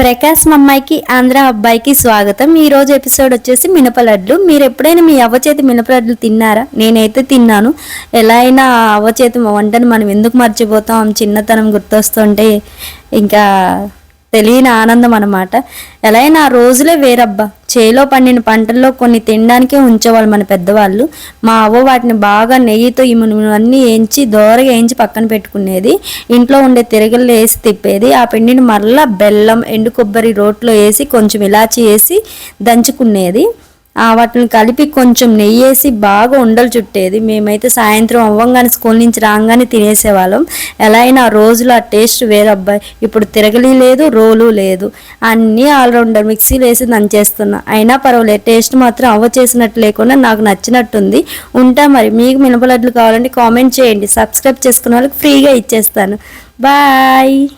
ప్రకాశం అమ్మాయికి ఆంధ్ర అబ్బాయికి స్వాగతం. ఈ రోజు ఎపిసోడ్ వచ్చేసి మినపలడ్లు మీరు ఎప్పుడైనా మీ అవ్వ చేతి మినపలడ్లు తిన్నారా? నేనైతే తిన్నాను. ఎలా అయినా అవ్వచేతి అవ్వ చేతి వంటను మనం ఎందుకు మర్చిపోతాం? చిన్నతనం గుర్తొస్తుంటే ఇంకా తెలియని ఆనందం అనమాట ఎలా అయినా ఆ రోజులే వేరబ్బా. చేలో పండిన పంటల్లో కొన్ని తినడానికే ఉంచేవాళ్ళు మన పెద్దవాళ్ళు. మా అవ్వ వాటిని బాగా నెయ్యితో ఇవన్నీ వేయించి దోరగా వేయించి పక్కన పెట్టుకునేది. ఇంట్లో ఉండే తిరగలు వేసి తిప్పేది. ఆ పిండిని మరలా బెల్లం ఎండు కొబ్బరి రోట్లో వేసి కొంచెం ఇలాచి వేసి దంచుకునేది. వాటిని కలిపి కొంచెం నెయ్యి వేసి బాగా ఉండలు చుట్టేది. మేమైతే సాయంత్రం అవ్వంగానే స్కూల్ నుంచి రాగానే తినేసేవాళ్ళం. ఎలా అయినా ఆ రోజులు ఆ టేస్ట్ వేరబ్బాయి ఇప్పుడు తిరగలి లేదు రోలు లేదు. అన్నీ ఆల్రౌండర్ మిక్సీలో వేసి దంచేస్తున్నా అయినా పర్వాలేదు టేస్ట్ మాత్రం అవ్వ చేసినట్టు లేకుండా నాకు నచ్చినట్టుంది. ఉంటా మరి. మీకు మినపలడ్లు కావాలంటే కామెంట్ చేయండి. సబ్స్క్రైబ్ చేసుకున్న వాళ్ళకి ఫ్రీగా ఇచ్చేస్తాను. బాయ్.